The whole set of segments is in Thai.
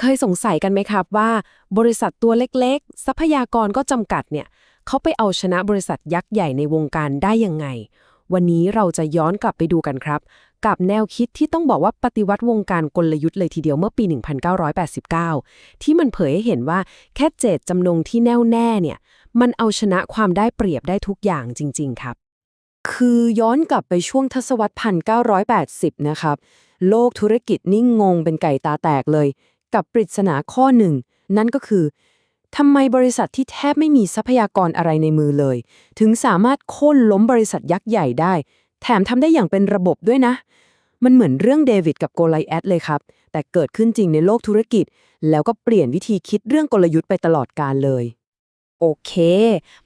เคยสงสัยกันไหมครับว่าบริษัทตัวเล็กๆ ทรัพยากรก็จำกัดเนี่ยเขาไปเอาชนะบริษัทยักษ์ใหญ่ในวงการได้ยังไง วันนี้เราจะย้อนกลับไปดูกันครับ กับแนวคิดที่ต้องบอกว่าปฏิวัติวงการกลยุทธ์เลยทีเดียวเมื่อปี 1989 ที่มันเผยให้เห็นว่าแค่เจตจำนงที่แน่วแน่เนี่ยมันเอาชนะความได้เปรียบได้ทุกอย่างจริง ๆ ครับ คือย้อนกลับไปช่วงทศวรรษ1980 นะครับ โลกธุรกิจนิ่งงงเป็นไก่ตาแตกเลย กับปริศนาข้อหนึ่ง นั่นก็คือทำไมบริษัทที่แทบไม่มีทรัพยากรอะไรในมือเลย ถึงสามารถโค่นล้มบริษัทยักษ์ใหญ่ได้ แถมทำได้อย่างเป็นระบบด้วยนะ มันเหมือนเรื่องเดวิดกับโกไลแอดเลยครับ แต่เกิดขึ้นจริงในโลกธุรกิจ แล้วก็เปลี่ยนวิธีคิดเรื่องกลยุทธ์ไปตลอดกาลเลย โอเค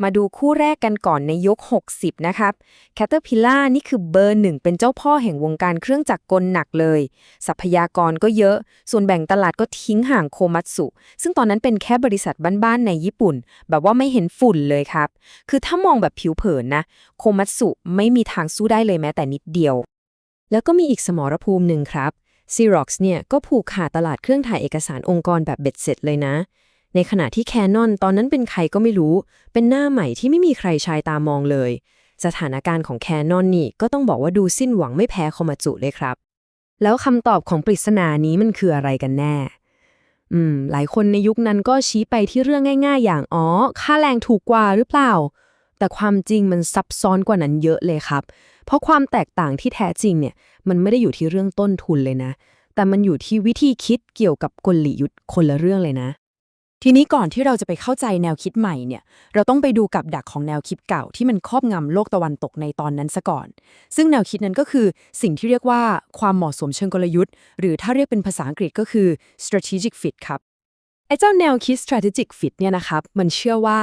มาดูคู่แรกกันก่อนในยุค60 นะครับ Caterpillar นี่คือเบอร์หนึ่งเป็นเจ้าพ่อแห่งวงการเครื่องจักรกลหนักเลย ทรัพยากรก็เยอะ ส่วนแบ่งตลาดก็ทิ้งห่างโคมัตสุซึ่งตอนนั้นเป็นแค่บริษัทบ้านๆในญี่ปุ่น แบบว่าไม่เห็นฝุ่นเลยครับ คือถ้ามองแบบผิวเผินนะ โคมัตสุไม่มีทางสู้ได้เลยแม้แต่นิดเดียว แล้วก็มีอีกสมรภูมิหนึ่งครับ Xerox เนี่ยก็ผูกขาดตลาดเครื่องถ่ายเอกสารองค์กรแบบเบ็ดเสร็จเลยนะ ในขณะที่ Canon ตอนนั้นเป็นใครก็ไม่รู้ เป็นหน้าใหม่ที่ไม่มีใครชายตามองเลย สถานการณ์ของ Canon นี่ก็ต้องบอกว่าดูสิ้นหวังไม่แพ้โคมาจุเลยครับ แล้วคำตอบของปริศนานี้มันคืออะไรกันแน่ อืม หลายคนในยุคนั้นก็ชี้ไปที่เรื่องง่าย ๆ อย่างอ๋อค่าแรงถูกกว่าหรือเปล่า แต่ความจริงมันซับซ้อนกว่านั้นเยอะเลยครับ เพราะความแตกต่างที่แท้จริงเนี่ยมันไม่ได้อยู่ที่เรื่องต้นทุนเลยนะแต่มันอยู่ที่วิธีคิดเกี่ยวกับกลยุทธ์คนละเรื่องเลยนะ ทีนี้ก่อนที่เราจะไปเข้าใจแนวคิดใหม่เนี่ย เราต้องไปดูกับดักของแนวคิดเก่าที่มันครอบงำโลกตะวันตกในตอนนั้นซะก่อน ซึ่งแนวคิดนั้นก็คือสิ่งที่เรียกว่าความเหมาะสมเชิงกลยุทธ์ หรือถ้าเรียกเป็นภาษาอังกฤษก็คือ strategic fit ครับไอ้เจ้าแนวคิด strategic fit เนี่ยนะครับ มันเชื่อว่า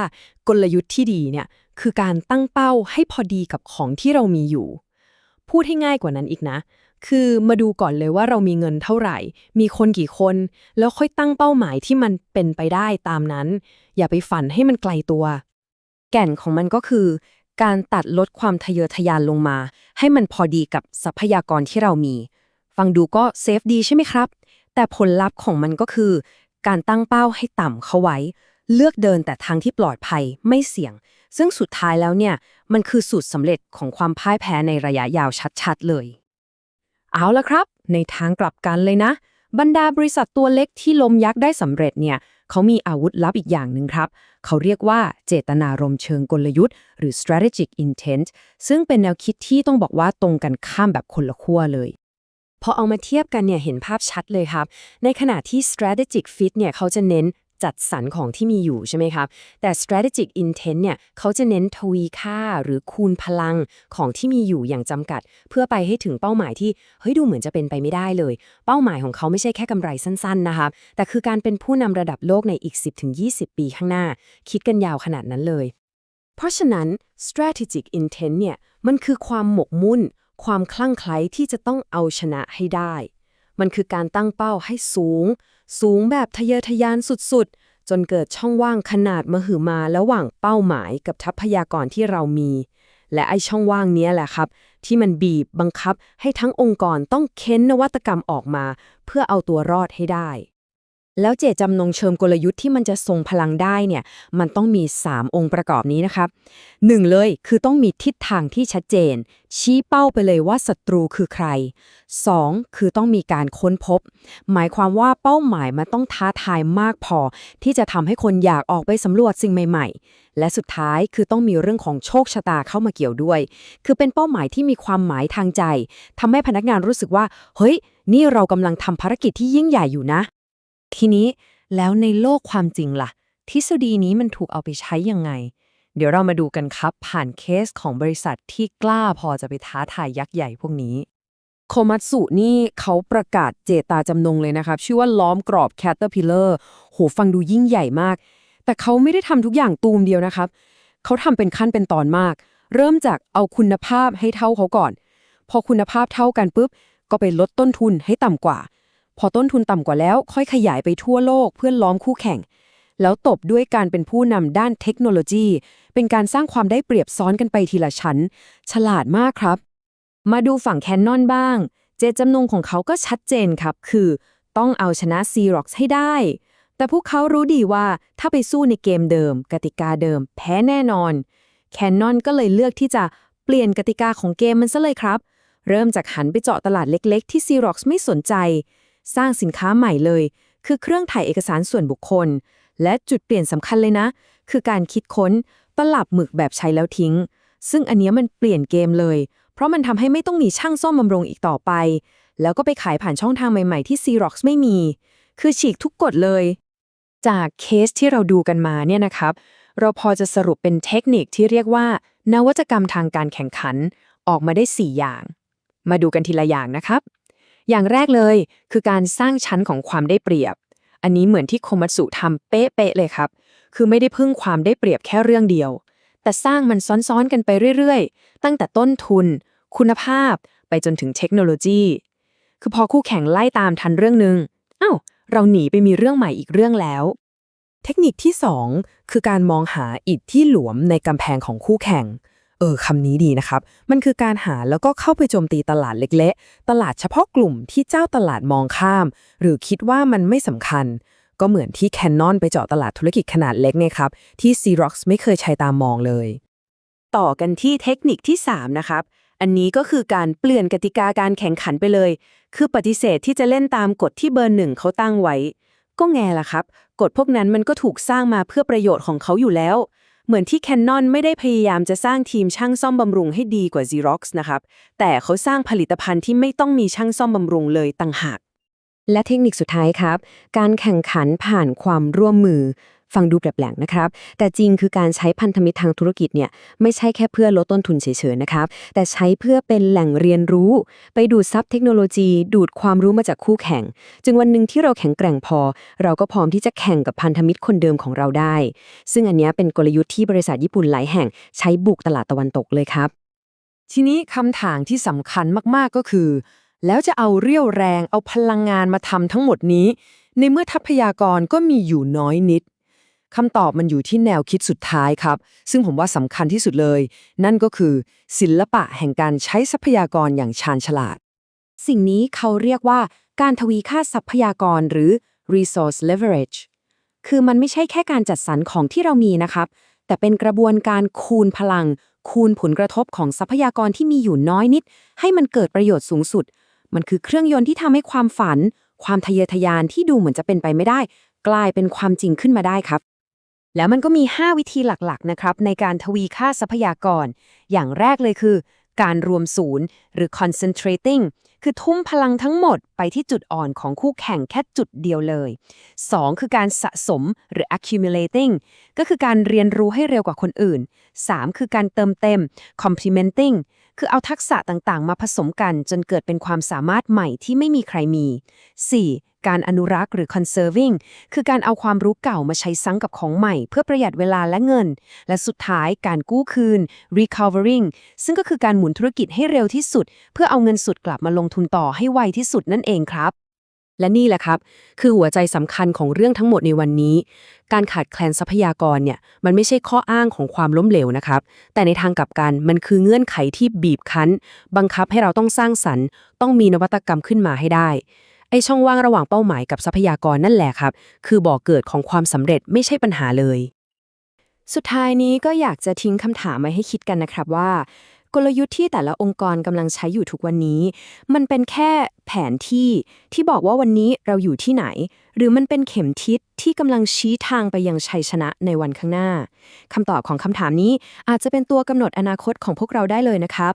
กลยุทธ์ที่ดีเนี่ยคือการตั้งเป้าให้พอดีกับของที่เรามีอยู่ พูดให้ง่ายกว่านั้นอีกนะ คือมาดูก่อนเลยว่าเรามีเงินเท่าไหร่ มีคนกี่คน แล้วค่อยตั้งเป้าหมายที่มันเป็นไปได้ตามนั้น อย่าไปฝันให้มันไกลตัว แก่นของมันก็คือ การตัดลดความทะเยอทะยานลงมา ให้มันพอดีกับทรัพยากรที่เรามี ฟังดูก็เซฟดีใช่ไหมครับ แต่ผลลัพธ์ของมันก็คือ การตั้งเป้าให้ต่ำเข้าไว้ เลือกเดินแต่ทางที่ปลอดภัยไม่เสี่ยง ซึ่งสุดท้ายแล้วเนี่ยมันคือสูตรสำเร็จของความพ่ายแพ้ในระยะยาวชัด ๆ เลย เอาละครับ ในทางกลับกันเลยนะ บรรดาบริษัทตัวเล็กที่ล้มยักษ์ได้สำเร็จเนี่ยเขามีอาวุธลับอีกอย่างหนึ่งครับ เขาเรียกว่าเจตนารมเชิงกลยุทธ์ หรือ strategic intent ซึ่งเป็นแนวคิดที่ต้องบอกว่าตรงกันข้ามแบบคนละขั้วเลยพอเอามาเทียบกันเนี่ยเห็นภาพชัดเลยครับ ในขณะที่ strategic fit เนี่ยเขาจะเน้น จัดสรรของที่มีอยู่ใช่ไหมครับ แต่ strategic intent เนี่ยเขาจะเน้นทวีค่าหรือคูณพลังของที่มีอยู่อย่างจำกัด เพื่อไปให้ถึงเป้าหมายที่เฮ้ยดูเหมือนจะเป็นไปไม่ได้เลย เป้าหมายของเขาไม่ใช่แค่กำไรสั้นๆนะครับแต่คือการเป็นผู้นำระดับโลกในอีก 10-20 ปีข้างหน้า คิดกันยาวขนาดนั้นเลย เพราะฉะนั้น strategic intent เนี่ยมันคือความหมกมุ่น ความคลั่งไคล้ที่จะต้องเอาชนะให้ได้ มันคือการตั้งเป้าให้สูง สูงแบบทะเยอทะยานสุดๆ จนเกิดช่องว่างขนาดมหึมาระหว่างเป้าหมายกับทรัพยากรที่เรามี และไอ้ช่องว่างนี้แหละครับ ที่มันบีบบังคับให้ทั้งองค์กรต้องเค้นนวัตกรรมออกมา เพื่อเอาตัวรอดให้ได้ แล้วเจตจำนงเชิงกลยุทธ์ที่มันจะทรงพลังได้เนี่ยมันต้องมี 3 องค์ประกอบนี้นะครับ 1. เลยคือต้องมีทิศทางที่ชัดเจน ชี้เป้าไปเลยว่าศัตรูคือใคร 2. คือต้องมีการค้นพบ หมายความว่าเป้าหมายมันต้องท้าทายมากพอ ที่จะทำให้คนอยากออกไปสำรวจสิ่งใหม่ๆ และสุดท้ายคือต้องมีเรื่องของโชคชะตาเข้ามาเกี่ยวด้วย คือเป็นเป้าหมายที่มีความหมายทางใจทำให้พนักงานรู้สึกว่า เฮ้ย นี่เรากำลังทำภารกิจที่ยิ่งใหญ่อยู่นะ ทีนี้แล้วในโลกความจริงล่ะ ทฤษฎีนี้มันถูกเอาไปใช้ยังไง เดี๋ยวเรามาดูกันครับ ผ่านเคสของบริษัทที่กล้าพอจะไปท้าทายยักษ์ใหญ่พวกนี้โคมัตสุนี่เขาประกาศเจตาจำนงเลยนะครับ ชื่อว่าล้อมกรอบ Caterpillar โหฟังดูยิ่งใหญ่มาก แต่เขาไม่ได้ทำทุกอย่างตูมเดียวนะครับ เขาทำเป็นขั้นเป็นตอนมาก เริ่มจากเอาคุณภาพให้เท่าเขาก่อน พอคุณภาพเท่ากันปุ๊บ ก็ไปลดต้นทุนให้ต่ำกว่า พอต้นทุนต่ำกว่าแล้วค่อยขยายไปทั่วโลกเพื่อล้อมคู่แข่ง แล้วตบด้วยการเป็นผู้นำด้านเทคโนโลยี เป็นการสร้างความได้เปรียบซ้อนกันไปทีละชั้น ฉลาดมากครับ มาดูฝั่งแคนนอนบ้าง เจตจำนงของเขาก็ชัดเจนครับ คือ ต้องเอาชนะ Xerox ให้ได้ แต่พวกเขารู้ดีว่าถ้าไปสู้ในเกมเดิม กติกาเดิม แพ้แน่นอน Canon ก็เลยเลือกที่จะเปลี่ยนกติกาของเกมมันซะเลยครับ เริ่มจากหันไปเจาะตลาดเล็ก ๆ ที่ Xerox ไม่สนใจ สร้างสินค้าใหม่เลย คือเครื่องถ่ายเอกสารส่วนบุคคล และจุดเปลี่ยนสำคัญเลยนะ คือการคิดค้นตลับหมึกแบบใช้แล้วทิ้ง ซึ่งอันนี้มันเปลี่ยนเกมเลย เพราะมันทำให้ไม่ต้องมีช่างซ่อมบำรุงอีกต่อไป แล้วก็ไปขายผ่านช่องทางใหม่ๆที่ Xerox ไม่มี คือฉีกทุกกฎเลย จากเคสที่เราดูกันมาเนี่ยนะครับ เราพอจะสรุปเป็นเทคนิคที่เรียกว่า นวัตกรรมทางการแข่งขันออกมาได้ 4 อย่าง มาดูกันทีละอย่างนะครับ อย่างแรกเลยคือการสร้างชั้นของความได้เปรียบ อันนี้เหมือนที่โคมัตสุทำเป๊ะๆเลยครับ คือไม่ได้พึ่งความได้เปรียบแค่เรื่องเดียว แต่สร้างมันซ้อนๆกันไปเรื่อยๆ ตั้งแต่ต้นทุน คุณภาพ ไปจนถึงเทคโนโลยี คือพอคู่แข่งไล่ตามทันเรื่องหนึ่งอ้าวเราหนีไปมีเรื่องใหม่อีกเรื่องแล้ว เทคนิคที่ 2 คือการมองหาอิฐที่หลวมในกำแพงของคู่แข่ง เออคำนี้ดีนะครับ มันคือการหาแล้วก็เข้าไปโจมตีตลาดเล็กๆ ตลาดเฉพาะกลุ่มที่เจ้าตลาดมองข้าม หรือคิดว่ามันไม่สำคัญ ก็เหมือนที่ Canon ไปเจาะตลาดธุรกิจขนาดเล็กไงครับ ที่ Xerox ไม่เคยใช้ตามมองเลย ต่อกันที่เทคนิคที่ 3 นะครับ อันนี้ก็คือการเปลี่ยนกติกาการแข่งขันไปเลย คือปฏิเสธที่จะเล่นตามกฎที่เบอร์หนึ่งเขาตั้งไว้ ก็แง่ละครับ กฎพวกนั้นมันก็ถูกสร้างมาเพื่อประโยชน์ของเขาอยู่แล้ว เหมือนที่ Canon ไม่ได้พยายามจะสร้างทีมช่างซ่อมบำรุงให้ดีกว่า Xerox นะครับ แต่เขาสร้างผลิตภัณฑ์ที่ไม่ต้องมีช่างซ่อมบำรุงเลยต่างหาก และเทคนิคสุดท้ายครับ การแข่งขันผ่านความร่วมมือ ฟังดูแปลกๆนะครับ แต่จริงคือการใช้พันธมิตรทางธุรกิจเนี่ยไม่ใช่แค่เพื่อลดต้นทุนเฉยๆนะครับ แต่ใช้เพื่อเป็นแหล่งเรียนรู้ ไปดูดซับเทคโนโลยี ดูดความรู้มาจากคู่แข่ง จึงวันหนึ่งที่เราแข็งแกร่งพอ เราก็พร้อมที่จะแข่งกับพันธมิตรคนเดิมของเราได้ ซึ่งอันนี้เป็นกลยุทธ์ที่บริษัทญี่ปุ่นหลายแห่งใช้บุกตลาดตะวันตกเลยครับ ทีนี้คำถามที่สำคัญมากๆก็คือ แล้วจะเอาเรี่ยวแรงเอาพลังงานมาทำทั้งหมดนี้ ในเมื่อทรัพยากรก็มีอยู่น้อยนิด คำตอบมันอยู่ที่แนวคิดสุดท้ายครับ ซึ่งผมว่าสำคัญที่สุดเลย นั่นก็คือ ศิลปะแห่งการใช้ทรัพยากรอย่างชาญฉลาด สิ่งนี้เขาเรียกว่าการทวีค่าทรัพยากรหรือ resource leverage คือมันไม่ใช่แค่การจัดสรรของที่เรามีนะครับ แต่เป็นกระบวนการคูณพลัง คูณผลกระทบของทรัพยากรที่มีอยู่น้อยนิด ให้มันเกิดประโยชน์สูงสุด มันคือเครื่องยนต์ที่ทำให้ความฝัน ความทะเยอทะยานที่ดูเหมือนจะเป็นไปไม่ได้ กลายเป็นความจริงขึ้นมาได้ครับ แล้วมันก็มี 5 วิธีหลักๆนะครับในการทวีค่าทรัพยากร อย่างแรกเลยคือ การรวมศูนย์ หรือ concentrating คือทุ่มพลังทั้งหมดไปที่จุดอ่อนของคู่แข่งแค่จุดเดียวเลย 2. คือการสะสมหรือ accumulating ก็คือการเรียนรู้ให้เร็วกว่าคนอื่น 3. คือการเติมเต็ม complementing คือเอาทักษะต่างๆ มาผสมกันจนเกิดเป็นความสามารถใหม่ที่ไม่มีใครมี 4. การอนุรักษ์หรือ conserving คือการเอาความรู้เก่ามาใช้ซ้ำกับของใหม่ เพื่อประหยัดเวลาและเงิน และสุดท้ายการกู้คืน recovering ซึ่งก็คือการหมุนธุรกิจให้เร็วที่สุด เพื่อเอาเงินสุดกลับมาลงทุนต่อให้ไวที่สุดนั่นเองครับ และนี่แหละครับ คือหัวใจสำคัญของเรื่องทั้งหมดในวันนี้ การขาดแคลนทรัพยากรเนี่ยมันไม่ใช่ข้ออ้างของความล้มเหลวนะครับ แต่ในทางกลับกันมันคือเงื่อนไขที่บีบคั้น บังคับให้เราต้องสร้างสรรค์ ต้องมีนวัตกรรมขึ้นมาให้ได้ไอช่องว่างระหว่างเป้าหมายกับทรัพยากรนั่นแหละครับ คือบ่อเกิดของความสำเร็จไม่ใช่ปัญหาเลย สุดท้ายนี้ก็อยากจะทิ้งคำถามมาให้คิดกันนะครับว่า กลยุทธ์ที่แต่ละองค์กรกำลังใช้อยู่ทุกวันนี้ มันเป็นแค่แผนที่ที่บอกว่าวันนี้เราอยู่ที่ไหน หรือมันเป็นเข็มทิศที่กำลังชี้ทางไปยังชัยชนะในวันข้างหน้าคำตอบของคำถามนี้อาจจะเป็นตัวกำหนดอนาคตของพวกเราได้เลยนะครับ